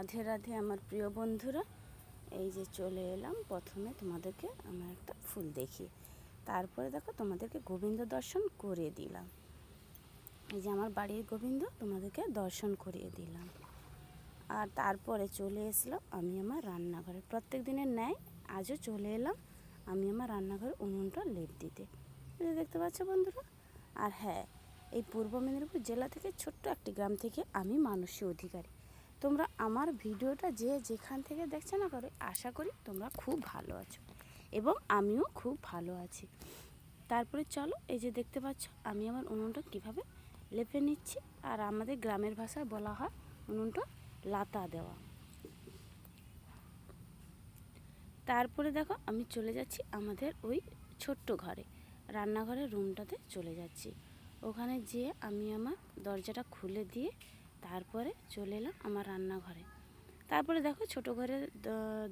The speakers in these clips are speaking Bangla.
রাধে রাধে আমার প্রিয় বন্ধুরা। এই যে চলে এলাম, প্রথমে তোমাদেরকে আমার একটা ফুল দেখি। তারপরে দেখো তোমাদেরকে গোবিন্দ দর্শন করে দিলাম। এই যে আমার বাড়ির গোবিন্দ, তোমাদেরকে দর্শন করিয়ে দিলাম। আর তারপরে চলে এসলাম আমি আমার রান্নাঘরে। প্রত্যেক দিনের ন্যায় আজও চলে এলাম আমি আমার রান্নাঘরে উনুনটা লেপ দিতে। দেখতে পাচ্ছ বন্ধুরা? আর হ্যাঁ এই পূর্ব মেদিনীপুর জেলা থেকে ছোট্ট একটি গ্রাম থেকে আমি মানসী অধিকারী। তোমরা আমার ভিডিওটা যে যেখান থেকে দেখছ না করে, আশা করি তোমরা খুব ভালো আছো এবং আমিও খুব ভালো আছি। তারপরে চলো, এই যে দেখতে পাচ্ছ, আমি আমার উনুনটা কীভাবে লেপে নিচ্ছি আর আমাদের গ্রামের ভাষায় বলা হয় উনুনটা লাতা দেওয়া। তারপরে দেখো, আমি চলে যাচ্ছি আমাদের ওই ছোট্ট ঘরে, রান্নাঘরের রুমটাতে চলে যাচ্ছি। ওখানে যেয়ে আমি আমার দরজাটা খুলে দিয়ে তারপরে চলে এলাম আমার রান্নাঘরে। তারপরে দেখো ছোটো ঘরের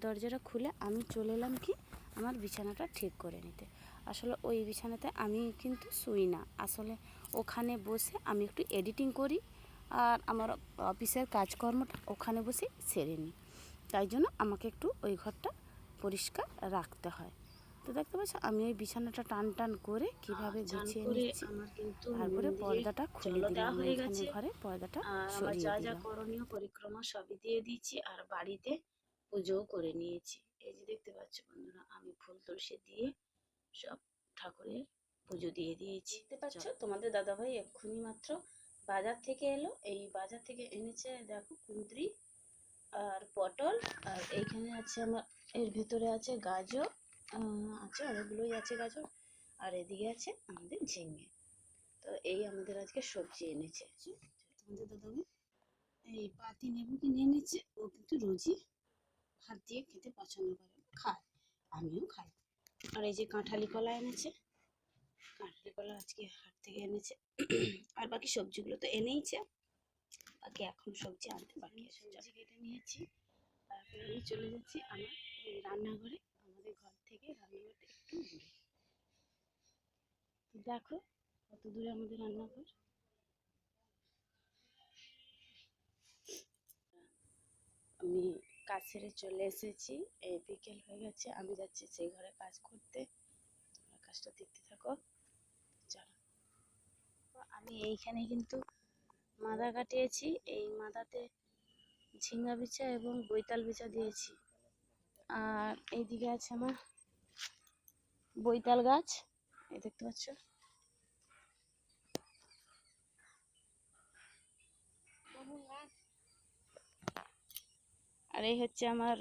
দরজাটা খুলে আমি চলে এলাম কি? আমার বিছানাটা ঠিক করে নিতে। আসলে ওই বিছানাতে আমি কিন্তু শুই না। আসলে ওখানে বসে আমি একটু এডিটিং করি আর আমার অফিসের কাজকর্মটা ওখানে বসে সেরে নিই। তাই জন্য আমাকে একটু ওই ঘরটা পরিষ্কার রাখতে হয়। তো দেখতে পাচ্ছ আমি ওই বিছানাটা টান টান করে কীভাবে গুছিয়ে নিচ্ছি। কিন্তু তারপরে পর্দাটা খুলে দিলাম হয়ে এখানে গেছে। ঘরে পর্দাটা সরিয়ে যা যা করণীয় পরিক্রমা সবই দিয়ে দিয়েছি আর বাড়িতে পুজোও করে নিয়েছি। এই যে দেখতে পাচ্ছ বন্ধুরা আমি ফুল তুলসী দিয়ে সব ঠাকুরের পুজো দিয়ে দিয়েছি। দেখতে পাচ্ছ তোমাদের দাদাভাই এক্ষুনি মাত্র বাজার থেকে এলো। এই বাজার থেকে এনেছে দেখো কুন্দ্রি আর পটল। আর এইখানে আছে আমার এর ভিতরে আছে গাজর। আছে অনেকগুলোই আছে গাজর। আর এদিকে আছে আমাদের ঝিঙে। তো এই আমাদের আজকে সবজি এনেছে। তোমাদের দাদাভাই এই পাতি নেবু কিনে এনেছে ও কিন্তু রোজই ভাত দিয়ে খেতে পছন্দ করে খায় আমিও খাই। আর এই যে কাঁঠালি কলা এনেছে কাঁঠালি কলা আজকে হাট থেকে এনেছে। আর বাকি সবজিগুলো তো এনেইছে বাকি এখন সবজি আনতে বাকি আছে সবজি কেটে নিয়েছি। তারপরে আমি চলে যাচ্ছি আমার রান্নাঘরে আমাদের ঘর থেকে রান্নাঘরটা একটু দূরে তো দেখো কত দূরে আমাদের রান্নাঘর। আমি কাজ সেরে চলে এসেছি, এই বিকেল হয়ে গেছে, আমি যাচ্ছি সেই ঘরে কাজ করতে। তোমরা কাজটা দেখতে থাকো। চলো। আমি এইখানে কিন্তু মাদা কাটিয়েছি, এই মাদাতে ঝিঙ্গা বিছা এবং বৈতাল বিছা দিয়েছি। আর এইদিকে আছে আমার বৈতাল গাছ, এই দেখতে পাচ্ছ? আর এই হচ্ছে আমার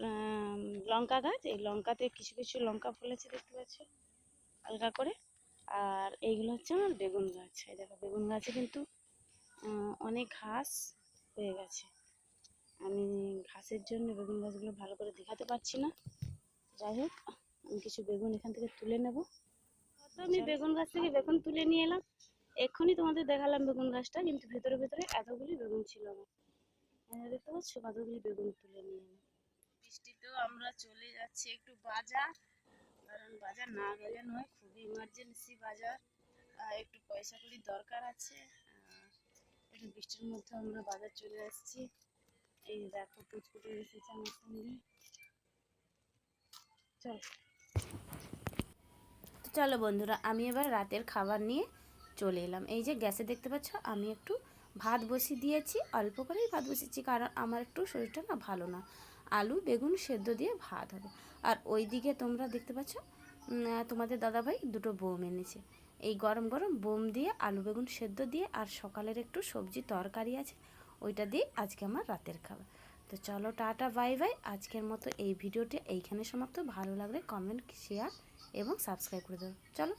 লঙ্কা গাছ। এই লঙ্কাতে কিছু কিছু লঙ্কা ফলেছে দেখতে পাচ্ছ? হালকা করে। আর এইগুলো হচ্ছে আমার বেগুন গাছ। এই দেখো বেগুন গাছে কিন্তু অনেক ঘাস হয়ে গেছে। আমি ঘাসের জন্য বেগুন গাছগুলো ভালো করে দেখাতে পারছি না। যাই হোক আমি কিছু বেগুন এখান থেকে তুলে নেব। তো আমি বেগুন গাছ থেকে বেগুন তুলে নিয়ে এলাম। এক্ষুনি তোমাদের দেখালাম বেগুন গাছটা কিন্তু ভেতরে ভেতরে এতগুলি বেগুন ছিল আমার। দেখতে পাচ্ছ কতগুলি বেগুন তুলে নিয়ে এলাম বৃষ্টিতেও আমরা চলে যাচ্ছি একটু বাজার, কারণ বাজার না গেলে নয়, খুবই ইমার্জেন্সি বাজার। একটু পয়সা কড়ি দরকার আছে। একটু বৃষ্টির মধ্যে আমরা বাজার চলে আসছি। এই দেখো পুচকুটে এসেছে আমার সঙ্গে। চল। চলো বন্ধুরা, আমি এবার রাতের খাবার নিয়ে চলে এলাম। এই যে গ্যাসে দেখতে পাচ্ছ, আমি একটু ভাত বসিয়ে দিয়েছি, অল্প করেই ভাত বসিয়েছি, কারণ আমার একটু শরীরটা না ভালো না। আলু, বেগুন সেদ্ধ দিয়ে ভাত হবে। আর ওইদিকে তোমরা দেখতে পাচ্ছ তোমাদের দাদাভাই দুটো বোম এনেছে। এই গরম গরম বোম দিয়ে, আলু, বেগুন সেদ্ধ দিয়ে, আর সকালের একটু সবজি তরকারি আছে, ওইটা দিয়ে আজকে আমার রাতের খাবার। তো চলো টাটা, বাই বাই। আজকের মতো এই ভিডিওটি এইখানে সমাপ্ত। ভালো লাগলে কমেন্ট শেয়ার এবং সাবস্ক্রাইব করে দেবো চলো।